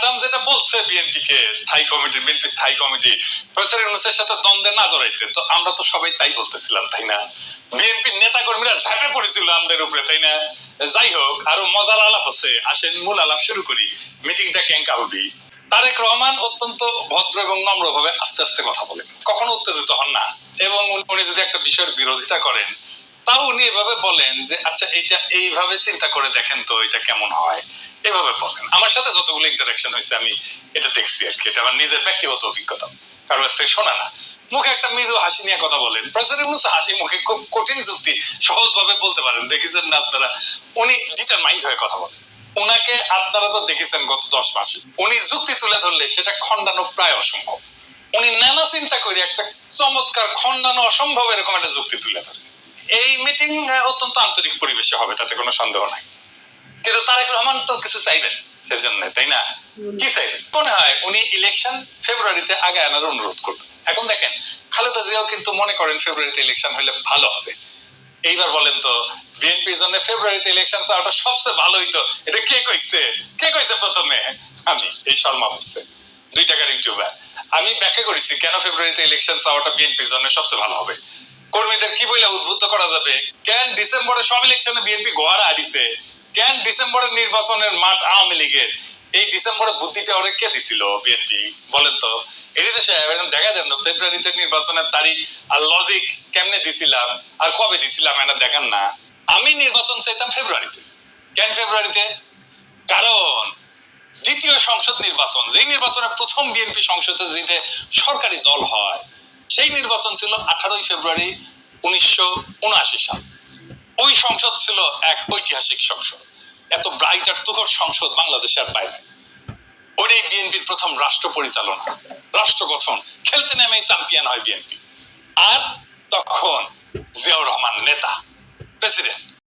Madam যেটা বলছে BNP কে, স্থায়ী কমিটি বিএনপি স্থায়ী কমিটি প্রফেসর ইউনুসের সাথে দ্বন্দ্বে না জড়াইতে। তো আমরা তো সবাই তাই বলতেছিলাম, তাই না? বিএনপির নেতা কর্মীরা ঝাঁপে পড়েছিল আমাদের উপরে, তাই না? যাই হোক, আরও মজার আলাপ আছে। আসেন, মূল আলাপ শুরু করি। মিটিংটা ক্যাঙ্কা হবি। তারেক রহমান অত্যন্ত ভদ্র এবং নম্র ভাবে আস্তে আস্তে কথা বলেন। কখনো উত্তেজিত হন না। এবং উনি যদি একটা বিষয়ের বিরোধিতা করেন তাও উনি এভাবে বলেন যে আচ্ছা এইটা এইভাবে চিন্তা করে দেখেন তো এটা কেমন হয়। এভাবে বলেন। আমার সাথে যতগুলো ইন্টারাকশন হয়েছে, আমি এটা দেখছি আর কি। এটা আমার নিজের ব্যক্তিগত অভিজ্ঞতা। কারও কাছ থেকে শোনা না। মুখে একটা মৃদু হাসি নিয়ে কথা বলেন। প্রফেসর ইউনুস, হাসি মুখে খুব কঠিন যুক্তি সহজ ভাবে বলতে পারেন। দেখেছেন না আপনারা? উনি ডিটারমাইন্ড হয়ে কথা বলেন। উনাকে আপনারা তো দেখেছেন গত দশ মাসে। উনি যুক্তি তুলে ধরলে সেটা খণ্ডানো প্রায় অসম্ভব। উনি নানা চিন্তা করে একটা চমৎকার খণ্ডানো অসম্ভব এরকম একটা যুক্তি তুলে ধরেন। এই মিটিং অত্যন্ত আন্তরিক পরিবেশে হবে, তাতে কোনো সন্দেহ নাই। কিন্তু তারেক রহমান তো কিছু চাইবেন সেজন্য, তাই না? কি চাইবেন? মনে হয় উনি ইলেকশন ফেব্রুয়ারিতে আগে আনার অনুরোধ করবেন। এখন দেখেন, খালেদা জিয়াও কিন্তু মনে করেন ফেব্রুয়ারিতে ইলেকশন হলে ভালো হবে। এইবার বলেন তো, বিএনপির জন্য ফেব্রুয়ারিতে ইলেকশন চাওয়াটা সবচেয়ে ভালো হইতো এটা কে কইছে? কে কইছে প্রথমে? আমি, এই শর্মা বলছে। দুই টাকার ইউটিউবার। আমি ব্যাখ্যা করেছি কেন ফেব্রুয়ারিতে ইলেকশন চাওয়াটা বিএনপির জন্য সবচেয়ে ভালো হবে। কর্মীদের কি বলে উদ্বুদ্ধ করা যাবে? কেন ডিসেম্বরে সব ইলেকশনে বিএনপি গোয়ারা হারিছে? কেন ডিসেম্বরের নির্বাচনের মাঠ আওয়ামী লীগের? এই ডিসেম্বরে বুদ্ধিটা ওরে কে দিছিল বিএনপি বলেন তো। সাহেব, এখন দেখা ফেব্রুয়ারিতে নির্বাচনের তারিখ আর লজিক কেমনে দিছিলাম আর কবে দিছিলাম এটা দেখান না। আমি নির্বাচন চাইতাম ফেব্রুয়ারিতে কেন ফেব্রুয়ারিতে কারণ দ্বিতীয় সংসদ নির্বাচন, যেই নির্বাচনে প্রথম বিএনপি সংসদে জিতে সরকারি দল হয় সেই নির্বাচন ছিল আঠারোই ফেব্রুয়ারি উনিশশো উনআশি সাল। ওই সংসদ ছিল এক ঐতিহাসিক সংসদ। এত ব্রাইট আর তুখর সংসদ বাংলাদেশে আর পায় ওটাই বিএনপির প্রথম রাষ্ট্র পরিচালনা, রাষ্ট্র গঠন। খেলতে নেমেই চ্যাম্পিয়ন হয় বিএনপি। আর তখন